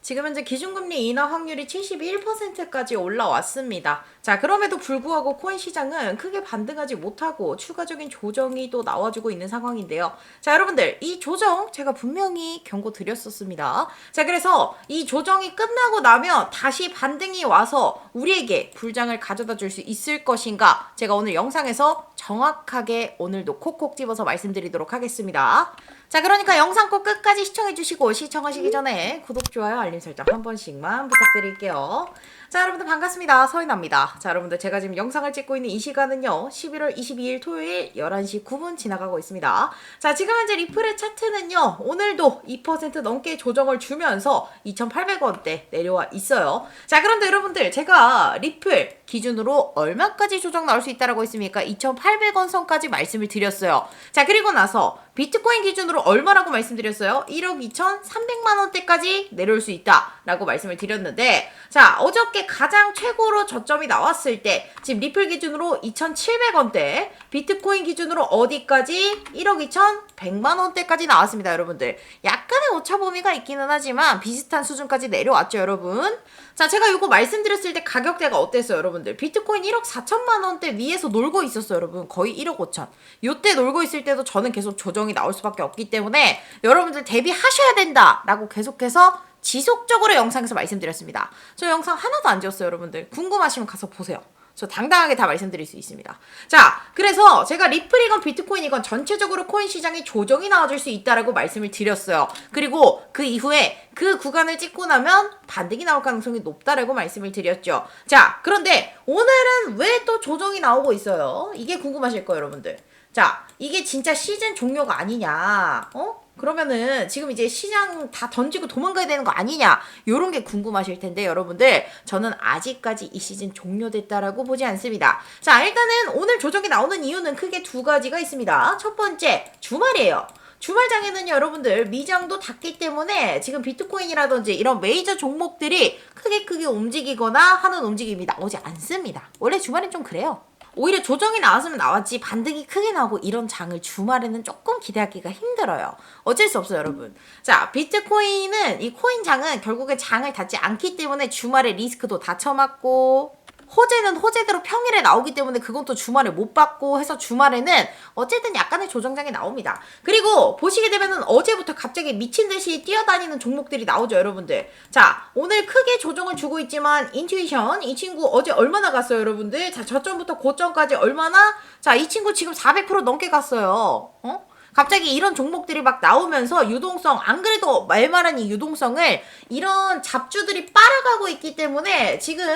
지금 현재 기준금리 인하 확률이 71%까지 올라왔습니다. 자, 그럼에도 불구하고 코인 시장은 크게 반등하지 못하고 추가적인 조정이 또 나와주고 있는 상황인데요. 자, 여러분들, 이 조정 제가 분명히 경고 드렸었습니다. 자, 그래서 이 조정이 끝나고 나면 다시 반등이 와서 우리에게 불장을 가져다 줄 수 있을 것인가? 제가 오늘 영상에서 정확하게 오늘도 콕콕 집어서 말씀드리도록 하겠습니다. 자, 그러니까 영상 꼭 끝까지 시청해주시고 시청하시기 전에 구독, 좋아요, 알림 설정 한 번씩만 부탁드릴게요. 자, 여러분들 반갑습니다. 서인아입니다. 자, 여러분들 제가 지금 영상을 찍고 있는 이 시간은요, 11월 22일 토요일 11시 9분 지나가고 있습니다. 자, 지금 현재 리플의 차트는요, 오늘도 2% 넘게 조정을 주면서 2,800원대 내려와 있어요. 자, 그런데 여러분들 제가 리플 기준으로 얼마까지 조정 나올 수 있다라고 했습니까? 2,800원 선까지 말씀을 드렸어요. 자, 그리고 나서 비트코인 기준으로 얼마라고 말씀드렸어요? 1억 2,300만 원대까지 내려올 수 있다라고 말씀을 드렸는데 자, 어저께 가장 최고로 저점이 나왔을 때 지금 리플 기준으로 2,700원대, 비트코인 기준으로 어디까지 1억 2,100만 원대까지 나왔습니다, 여러분들. 약간의 오차 범위가 있기는 하지만 비슷한 수준까지 내려왔죠, 여러분. 자, 제가 이거 말씀드렸을 때 가격대가 어땠어요, 여러분 들? 비트코인 1억 4천만 원대 위에서 놀고 있었어요, 여러분. 거의 1억 5천. 요때 놀고 있을 때도 저는 계속 조정이 나올 수밖에 없기 때문에 여러분들 대비하셔야 된다라고 계속해서 지속적으로 영상에서 말씀드렸습니다. 저 영상 하나도 안 지웠어요, 여러분들. 궁금하시면 가서 보세요. 저 당당하게 다 말씀드릴 수 있습니다. 자, 그래서 제가 리플이건 비트코인이건 전체적으로 코인 시장에 조정이 나와줄 수 있다라고 말씀을 드렸어요. 그리고 그 이후에 그 구간을 찍고 나면 반등이 나올 가능성이 높다라고 말씀을 드렸죠. 자, 그런데 오늘은 왜 또 조정이 나오고 있어요? 이게 궁금하실 거예요, 여러분들. 자, 이게 진짜 시즌 종료가 아니냐? 어? 그러면은 지금 이제 시장 다 던지고 도망가야 되는 거 아니냐? 요런 게 궁금하실 텐데 여러분들 저는 아직까지 이 시즌 종료됐다라고 보지 않습니다. 자, 일단은 오늘 조정이 나오는 이유는 크게 두 가지가 있습니다. 첫 번째, 주말이에요. 주말장에는 여러분들 미장도 닫기 때문에 지금 비트코인이라든지 이런 메이저 종목들이 크게 크게 움직이거나 하는 움직임이 나오지 않습니다. 원래 주말엔 좀 그래요. 오히려 조정이 나왔으면 나왔지 반등이 크게 나오고 이런 장을 주말에는 조금 기대하기가 힘들어요. 어쩔 수 없어요, 여러분. 자, 비트코인은 이 코인 장은 결국에 장을 닫지 않기 때문에 주말에 리스크도 다 쳐맞고 호재는 호재대로 평일에 나오기 때문에 그건 또 주말에 못 받고 해서 주말에는 어쨌든 약간의 조정장이 나옵니다. 그리고 보시게 되면은 어제부터 갑자기 미친 듯이 뛰어다니는 종목들이 나오죠, 여러분들. 자, 오늘 크게 조정을 주고 있지만 인투이션 이 친구 어제 얼마나 갔어요, 여러분들? 자, 저점부터 고점까지 얼마나? 자, 이 친구 지금 400% 넘게 갔어요. 어? 갑자기 이런 종목들이 막 나오면서 유동성, 안 그래도 말만한 이 유동성을 이런 잡주들이 빨아가고 있기 때문에 지금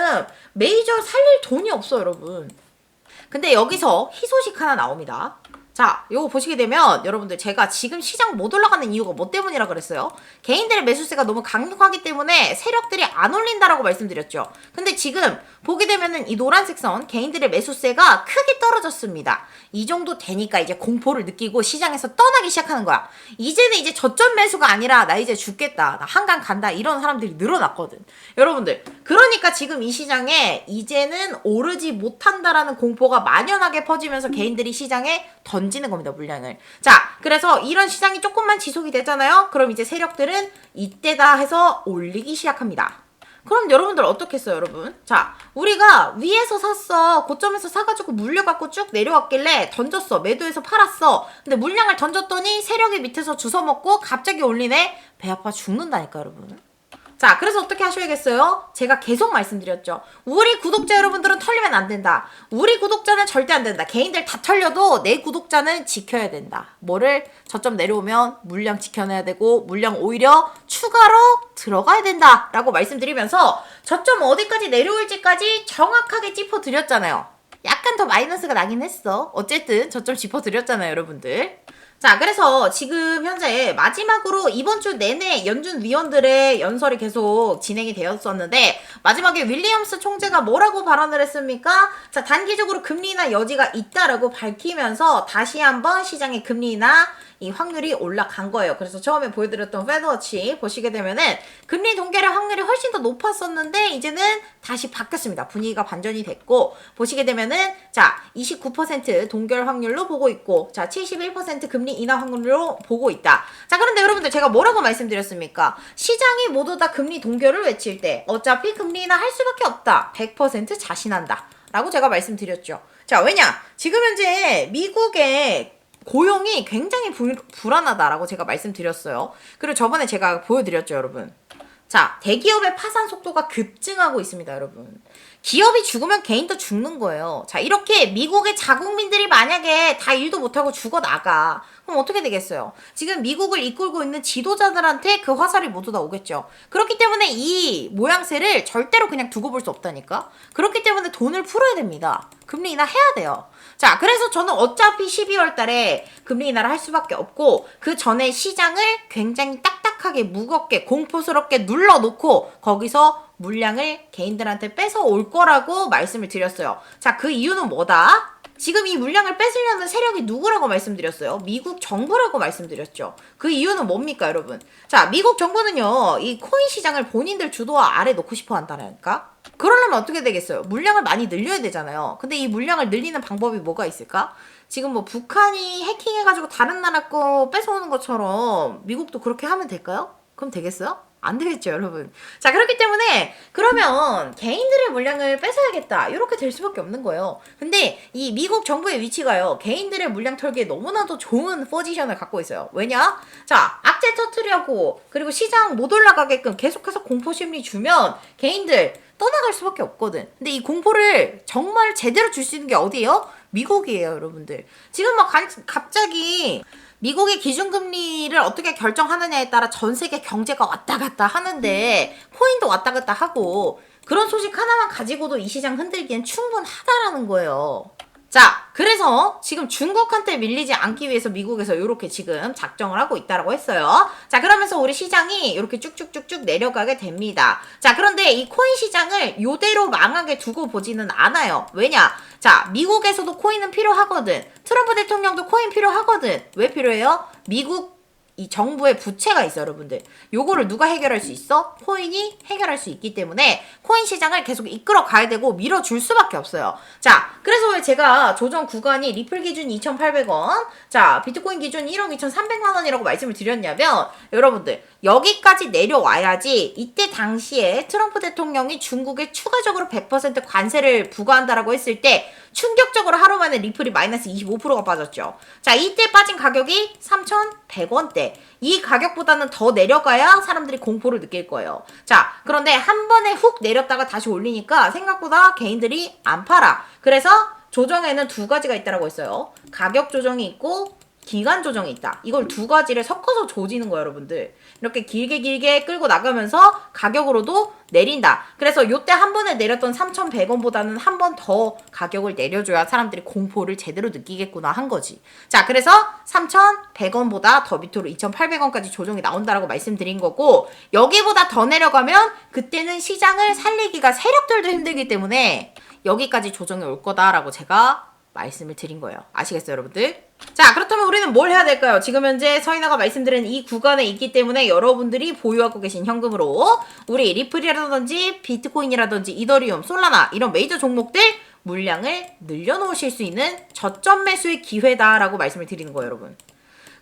메이저 살릴 돈이 없어, 여러분. 근데 여기서 희소식 하나 나옵니다. 자, 요거 보시게 되면 여러분들 제가 지금 시장 못 올라가는 이유가 뭐 때문이라 그랬어요? 개인들의 매수세가 너무 강력하기 때문에 세력들이 안 올린다라고 말씀드렸죠. 근데 지금 보게 되면은 이 노란색 선 개인들의 매수세가 크게 떨어졌습니다. 이 정도 되니까 이제 공포를 느끼고 시장에서 떠나기 시작하는 거야. 이제는 이제 저점 매수가 아니라 나 이제 죽겠다. 나 한강 간다. 이런 사람들이 늘어났거든. 여러분들. 그러니까 지금 이 시장에 이제는 오르지 못한다라는 공포가 만연하게 퍼지면서 개인들이 시장에 던지는 겁니다, 물량을. 자, 그래서 이런 시장이 조금만 지속이 되잖아요? 그럼 이제 세력들은 이때다 해서 올리기 시작합니다. 그럼 여러분들 어떻겠어요, 여러분? 자, 우리가 위에서 샀어. 고점에서 사가지고 물려갖고 쭉 내려왔길래 던졌어. 매도해서 팔았어. 근데 물량을 던졌더니 세력이 밑에서 주워먹고 갑자기 올리네? 배 아파 죽는다니까, 여러분. 자, 그래서 어떻게 하셔야겠어요? 제가 계속 말씀드렸죠. 우리 구독자 여러분들은 털리면 안 된다. 우리 구독자는 절대 안 된다. 개인들 다 털려도 내 구독자는 지켜야 된다. 뭐를 저점 내려오면 물량 지켜내야 되고 물량 오히려 추가로 들어가야 된다. 라고 말씀드리면서 저점 어디까지 내려올지까지 정확하게 짚어 드렸잖아요. 약간 더 마이너스가 나긴 했어. 어쨌든 저점 짚어 드렸잖아요, 여러분들. 자, 그래서 지금 현재 마지막으로 이번 주 내내 연준 위원들의 연설이 계속 진행이 되었었는데 마지막에 윌리엄스 총재가 뭐라고 발언을 했습니까? 자, 단기적으로 금리 인하 여지가 있다라고 밝히면서 다시 한번 시장의 금리 인하 이 확률이 올라간 거예요. 그래서 처음에 보여드렸던 페드워치 보시게 되면은 금리 동결의 확률이 훨씬 더 높았었는데 이제는 다시 바뀌었습니다. 분위기가 반전이 됐고 보시게 되면은 자 29% 동결 확률로 보고 있고 자 71% 금리 인하 확률로 보고 있다. 자 그런데 여러분들 제가 뭐라고 말씀드렸습니까? 시장이 모두 다 금리 동결을 외칠 때 어차피 금리 인하 할 수밖에 없다. 100% 자신한다. 라고 제가 말씀드렸죠. 자, 왜냐? 지금 현재 미국의 고용이 굉장히 불, 불안하다라고 제가 말씀드렸어요. 그리고 저번에 제가 보여드렸죠, 여러분. 자, 대기업의 파산 속도가 급증하고 있습니다, 여러분. 기업이 죽으면 개인도 죽는 거예요. 자, 이렇게 미국의 자국민들이 만약에 다 일도 못하고 죽어 나가. 그럼 어떻게 되겠어요? 지금 미국을 이끌고 있는 지도자들한테 그 화살이 모두 다 오겠죠. 그렇기 때문에 이 모양새를 절대로 그냥 두고 볼 수 없다니까? 그렇기 때문에 돈을 풀어야 됩니다. 금리 인하 해야 돼요. 자, 그래서 저는 어차피 12월 달에 금리 인하를 할 수밖에 없고, 그 전에 시장을 굉장히 딱딱하게 무겁게 공포스럽게 눌러 놓고, 거기서 물량을 개인들한테 뺏어 올 거라고 말씀을 드렸어요. 자, 그 이유는 뭐다? 지금 이 물량을 뺏으려는 세력이 누구라고 말씀드렸어요? 미국 정부라고 말씀드렸죠. 그 이유는 뭡니까, 여러분? 자, 미국 정부는요, 이 코인 시장을 본인들 주도와 아래 놓고 싶어 한다니까? 그러려면 어떻게 되겠어요? 물량을 많이 늘려야 되잖아요. 근데 이 물량을 늘리는 방법이 뭐가 있을까? 지금 뭐 북한이 해킹해가지고 다른 나라 거 뺏어오는 것처럼 미국도 그렇게 하면 될까요? 그럼 되겠어요? 안 되겠죠, 여러분. 자, 그렇기 때문에 그러면 개인들의 물량을 뺏어야겠다. 이렇게 될 수밖에 없는 거예요. 근데 이 미국 정부의 위치가요. 개인들의 물량 털기에 너무나도 좋은 포지션을 갖고 있어요. 왜냐? 자, 악재 터트려고 그리고 시장 못 올라가게끔 계속해서 공포 심리 주면 개인들 떠나갈 수밖에 없거든. 근데 이 공포를 정말 제대로 줄 수 있는 게 어디예요? 미국이에요, 여러분들. 지금 막 간- 갑자기 미국의 기준금리를 어떻게 결정하느냐에 따라 전 세계 경제가 왔다 갔다 하는데 코인도 왔다 갔다 하고 그런 소식 하나만 가지고도 이 시장 흔들기엔 충분하다라는 거예요. 자, 그래서 지금 중국한테 밀리지 않기 위해서 미국에서 이렇게 지금 작정을 하고 있다라고 했어요. 자, 그러면서 우리 시장이 이렇게 쭉쭉쭉쭉 내려가게 됩니다. 자, 그런데 이 코인 시장을 요대로 망하게 두고 보지는 않아요. 왜냐? 자, 미국에서도 코인은 필요하거든. 트럼프 대통령도 코인 필요하거든. 왜 필요해요? 미국 이 정부의 부채가 있어 여러분들. 요거를 누가 해결할 수 있어? 코인이 해결할 수 있기 때문에 코인 시장을 계속 이끌어 가야 되고 밀어줄 수밖에 없어요. 자, 그래서 왜 제가 조정 구간이 리플 기준 2,800원, 자, 비트코인 기준 1억 2,300만 원이라고 말씀을 드렸냐면 여러분들 여기까지 내려와야지 이때 당시에 트럼프 대통령이 중국에 추가적으로 100% 관세를 부과한다라고 했을 때 충격적으로 하루 만에 리플이 마이너스 25%가 빠졌죠. 자, 이때 빠진 가격이 3,100원대. 이 가격보다는 더 내려가야 사람들이 공포를 느낄 거예요. 자, 그런데 한 번에 훅 내렸다가 다시 올리니까 생각보다 개인들이 안 팔아. 그래서 조정에는 두 가지가 있다라고 했어요. 가격 조정이 있고 기간 조정이 있다. 이걸 두 가지를 섞어서 조지는 거예요, 여러분들. 이렇게 길게 길게 끌고 나가면서 가격으로도 내린다. 그래서 요때 한 번에 내렸던 3,100원보다는 한 번 더 가격을 내려줘야 사람들이 공포를 제대로 느끼겠구나 한 거지. 자, 그래서 3,100원보다 더 밑으로 2,800원까지 조정이 나온다라고 말씀드린 거고, 여기보다 더 내려가면 그때는 시장을 살리기가 세력들도 힘들기 때문에 여기까지 조정이 올 거다라고 제가 말씀을 드린 거예요. 아시겠어요, 여러분들? 자, 그렇다면 우리는 뭘 해야 될까요? 지금 현재 서인아가 말씀드린 이 구간에 있기 때문에 여러분들이 보유하고 계신 현금으로 우리 리플이라든지 비트코인이라든지 이더리움, 솔라나 이런 메이저 종목들 물량을 늘려놓으실 수 있는 저점 매수의 기회다라고 말씀을 드리는 거예요, 여러분.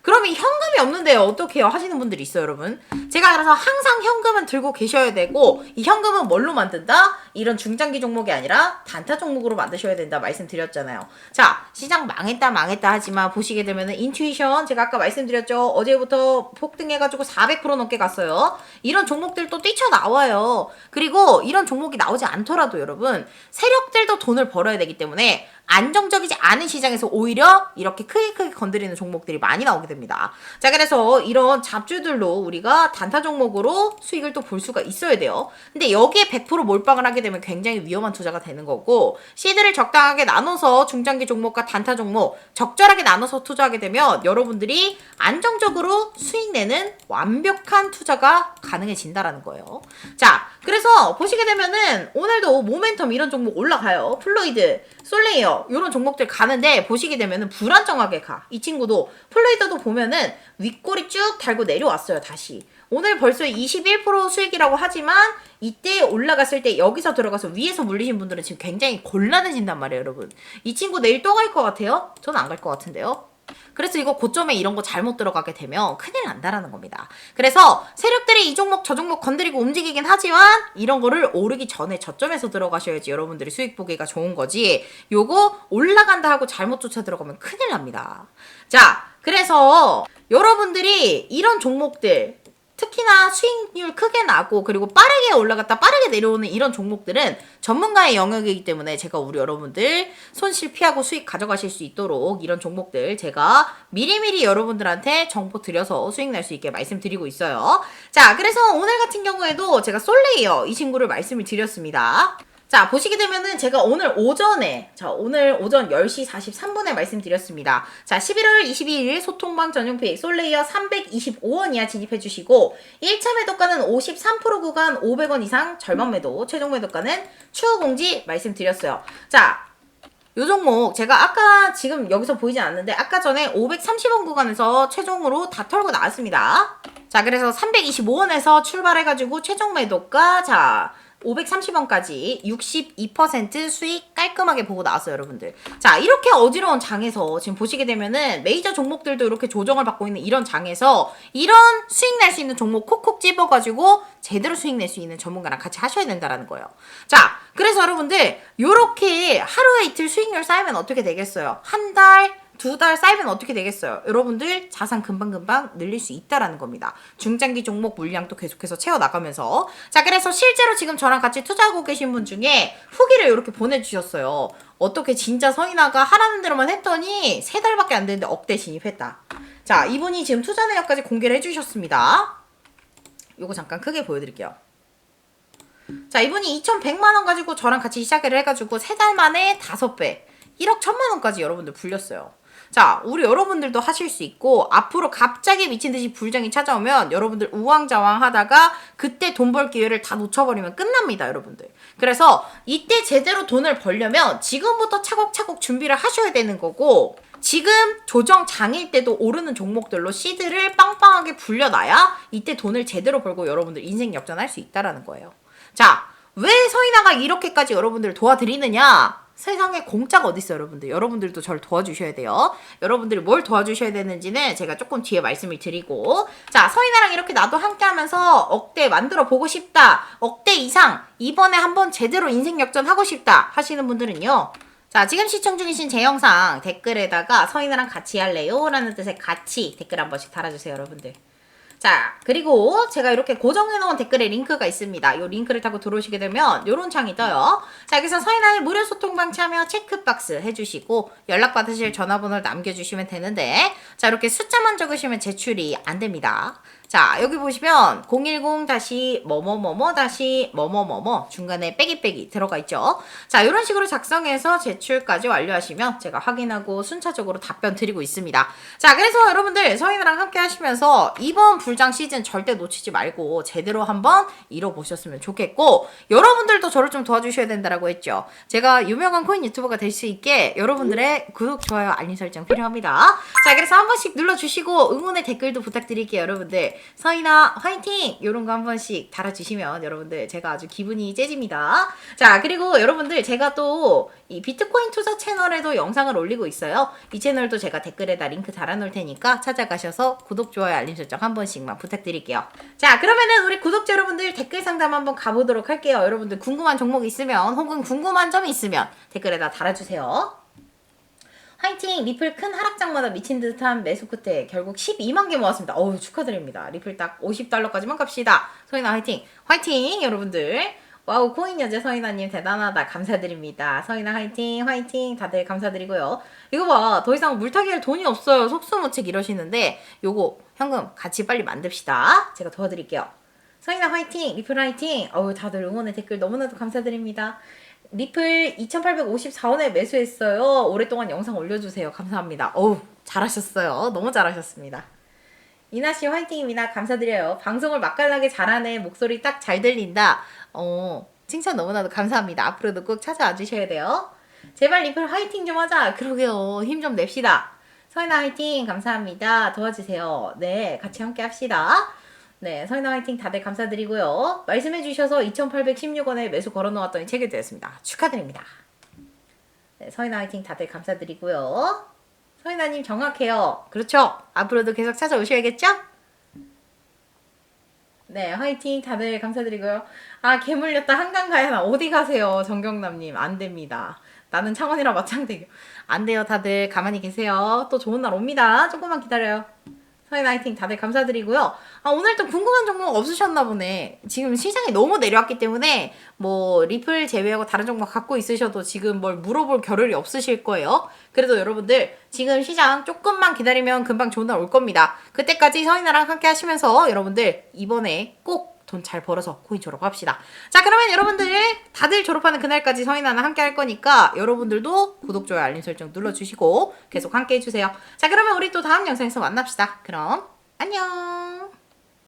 그러면 현금이 없는데요. 어떻게? 하시는 분들이 있어요, 여러분. 제가 그래서 항상 현금은 들고 계셔야 되고, 이 현금은 뭘로 만든다? 이런 중장기 종목이 아니라 단타 종목으로 만드셔야 된다 말씀드렸잖아요. 자, 시장 망했다, 망했다 하지만 보시게 되면은 인투이션, 제가 아까 말씀드렸죠. 어제부터 폭등해 가지고 400% 넘게 갔어요. 이런 종목들 또 뛰쳐나와요. 그리고 이런 종목이 나오지 않더라도 여러분, 세력들도 돈을 벌어야 되기 때문에 안정적이지 않은 시장에서 오히려 이렇게 크게 크게 건드리는 종목들이 많이 나오게 됩니다. 자, 그래서 이런 잡주들로 우리가 단타 종목으로 수익을 또 볼 수가 있어야 돼요. 근데 여기에 100% 몰빵을 하게 되면 굉장히 위험한 투자가 되는 거고, 시드를 적당하게 나눠서 중장기 종목과 단타 종목 적절하게 나눠서 투자하게 되면 여러분들이 안정적으로 수익 내는 완벽한 투자가 가능해진다라는 거예요. 자, 그래서 보시게 되면은 오늘도 모멘텀 이런 종목 올라가요. 플로이드, 솔레이어, 이런 종목들 가는데 보시게 되면은 불안정하게 가. 이 친구도 플레이더도 보면은 윗골이 쭉 달고 내려왔어요, 다시. 오늘 벌써 21% 수익이라고 하지만 이때 올라갔을 때 여기서 들어가서 위에서 물리신 분들은 지금 굉장히 곤란해진단 말이에요, 여러분. 이 친구 내일 또 갈 것 같아요? 저는 안 갈 것 같은데요. 그래서 이거 고점에 이런 거 잘못 들어가게 되면 큰일 난다라는 겁니다. 그래서 세력들이 이 종목 저 종목 건드리고 움직이긴 하지만 이런 거를 오르기 전에 저점에서 들어가셔야지 여러분들이 수익 보기가 좋은 거지. 요거 올라간다 하고 잘못 쫓아 들어가면 큰일 납니다. 자, 그래서 여러분들이 이런 종목들 특히나 수익률 크게 나고 그리고 빠르게 올라갔다 빠르게 내려오는 이런 종목들은 전문가의 영역이기 때문에 제가 우리 여러분들 손실 피하고 수익 가져가실 수 있도록 이런 종목들 제가 미리미리 여러분들한테 정보 드려서 수익 낼수 있게 말씀드리고 있어요. 자, 그래서 오늘 같은 경우에도 제가 솔레이어 이 친구를 말씀을 드렸습니다. 자, 보시게 되면은 제가 오늘 오전에, 자, 오늘 오전 10시 43분에 말씀드렸습니다. 자, 11월 22일 소통방 전용픽 솔레이어 325원 이하 진입해주시고, 1차 매도가는 53% 구간 500원 이상 절반 매도, 최종 매도가는 추후 공지 말씀드렸어요. 자, 요 종목 제가 아까 지금 여기서 보이지 않는데 아까 전에 530원 구간에서 최종으로 다 털고 나왔습니다. 자 그래서 325원에서 출발해가지고 최종 매도가 자 530원까지 62% 수익 깔끔하게 보고 나왔어요, 여러분들. 자, 이렇게 어지러운 장에서 지금 보시게 되면은 메이저 종목들도 이렇게 조정을 받고 있는 이런 장에서 이런 수익 낼수 있는 종목 콕콕 집어가지고 제대로 수익 낼 수 있는 전문가랑 같이 하셔야 된다라는 거예요. 자, 그래서 여러분들 요렇게 하루에 이틀 수익률 쌓이면 어떻게 되겠어요? 한 달, 두 달 쌓이면 어떻게 되겠어요? 여러분들 자산 금방금방 늘릴 수 있다라는 겁니다. 중장기 종목 물량도 계속해서 채워나가면서. 자, 그래서 실제로 지금 저랑 같이 투자하고 계신 분 중에 후기를 이렇게 보내주셨어요. 어떻게 진짜 서인아가 하라는 대로만 했더니 세 달밖에 안 됐는데 억대 진입했다. 자, 이분이 지금 투자 내역까지 공개를 해주셨습니다. 요거 잠깐 크게 보여드릴게요. 자, 이분이 2,100만원 가지고 저랑 같이 시작을 해가지고 세 달 만에 다섯 배 1억 1천만원까지 여러분들 불렸어요. 자, 우리 여러분들도 하실 수 있고, 앞으로 갑자기 미친 듯이 불장이 찾아오면 여러분들 우왕좌왕 하다가 그때 돈 벌 기회를 다 놓쳐버리면 끝납니다, 여러분들. 그래서 이때 제대로 돈을 벌려면 지금부터 차곡차곡 준비를 하셔야 되는 거고, 지금 조정 장일 때도 오르는 종목들로 시드를 빵빵하게 불려놔야 이때 돈을 제대로 벌고 여러분들 인생 역전할 수 있다라는 거예요. 자, 왜 서인아가 이렇게까지 여러분들을 도와드리느냐? 세상에 공짜가 어딨어요, 여러분들. 여러분들도 저를 도와주셔야 돼요. 여러분들이 뭘 도와주셔야 되는지는 제가 조금 뒤에 말씀을 드리고. 자, 서인아랑 이렇게 나도 함께 하면서 억대 만들어 보고 싶다. 억대 이상. 이번에 한번 제대로 인생 역전 하고 싶다. 하시는 분들은요. 자, 지금 시청 중이신 제 영상 댓글에다가 서인아랑 같이 할래요? 라는 뜻의 같이 댓글 한 번씩 달아주세요, 여러분들. 자, 그리고 제가 이렇게 고정해 놓은 댓글에 링크가 있습니다. 이 링크를 타고 들어오시게 되면 이런 창이 떠요. 자, 여기서 서인아의 무료 소통방 참여 체크박스 해주시고 연락 받으실 전화번호를 남겨주시면 되는데 자, 이렇게 숫자만 적으시면 제출이 안 됩니다. 자, 여기 보시면 010 다시 뭐뭐뭐뭐 다시 뭐뭐뭐뭐 중간에 빼기 빼기 들어가 있죠. 자, 이런 식으로 작성해서 제출까지 완료하시면 제가 확인하고 순차적으로 답변 드리고 있습니다. 자, 그래서 여러분들 서인이랑 함께 하시면서 이번 불장 시즌 절대 놓치지 말고 제대로 한번 이뤄보셨으면 좋겠고 여러분들도 저를 좀 도와주셔야 된다라고 했죠. 제가 유명한 코인 유튜버가 될 수 있게 여러분들의 구독, 좋아요, 알림 설정 필요합니다. 자, 그래서 한 번씩 눌러주시고 응원의 댓글도 부탁드릴게요, 여러분들. 서인아 화이팅! 이런 거 한 번씩 달아주시면 여러분들 제가 아주 기분이 째집니다. 자 그리고 여러분들 제가 또 이 비트코인 투자 채널에도 영상을 올리고 있어요. 이 채널도 제가 댓글에다 링크 달아놓을 테니까 찾아가셔서 구독, 좋아요, 알림 설정 한 번씩만 부탁드릴게요. 자 그러면은 우리 구독자 여러분들 댓글 상담 한번 가보도록 할게요. 여러분들 궁금한 종목 있으면 혹은 궁금한 점이 있으면 댓글에다 달아주세요. 화이팅! 리플 큰 하락장마다 미친 듯한 매수 끝에 결국 12만 개 모았습니다. 어우, 축하드립니다. 리플 딱 50달러까지만 갑시다. 서인아 화이팅! 화이팅! 여러분들. 와우, 코인 여제 서인아님 대단하다. 감사드립니다. 서인아 화이팅! 화이팅! 다들 감사드리고요. 이거 봐. 더 이상 물타기 할 돈이 없어요. 속수무책 이러시는데, 요거 현금 같이 빨리 만듭시다. 제가 도와드릴게요. 서인아 화이팅! 리플 화이팅! 어우, 다들 응원의 댓글 너무나도 감사드립니다. 리플 2854원에 매수했어요. 오랫동안 영상 올려주세요. 감사합니다. 어우, 잘하셨어요. 너무 잘하셨습니다. 이나 씨 화이팅입니다. 감사드려요. 방송을 맛깔나게 잘하네. 목소리 딱 잘 들린다. 어, 칭찬 너무나도 감사합니다. 앞으로도 꼭 찾아와 주셔야 돼요. 제발 리플 화이팅 좀 하자. 그러게요. 힘 좀 냅시다. 서인아 화이팅 감사합니다. 도와주세요. 네, 같이 함께 합시다. 네, 서인아 화이팅 다들 감사드리고요. 말씀해 주셔서 2,816원에 매수 걸어 놓았더니 체결 되었습니다. 축하드립니다. 네, 서인아 화이팅 다들 감사드리고요. 서인아님 정확해요. 그렇죠. 앞으로도 계속 찾아오셔야겠죠? 네, 화이팅 다들 감사드리고요. 아, 개 물렸다. 한강 가야 나. 어디 가세요, 정경남님. 안 됩니다. 나는 창원이랑 마찬가지. 안 돼요, 다들. 가만히 계세요. 또 좋은 날 옵니다. 조금만 기다려요. 서인 화이팅 다들 감사드리고요. 아, 오늘 또 궁금한 종목 없으셨나 보네. 지금 시장이 너무 내려왔기 때문에 뭐 리플 제외하고 다른 종목 갖고 있으셔도 지금 뭘 물어볼 겨를이 없으실 거예요. 그래도 여러분들 지금 시장 조금만 기다리면 금방 좋은 날 올 겁니다. 그때까지 서인아랑 함께 하시면서 여러분들 이번에 꼭 돈 잘 벌어서 코인 졸업합시다. 자, 그러면 여러분들 다들 졸업하는 그날까지 서인아랑 함께 할 거니까 여러분들도 구독, 좋아요, 알림 설정 눌러주시고 계속 함께 해주세요. 자, 그러면 우리 또 다음 영상에서 만납시다. 그럼 안녕!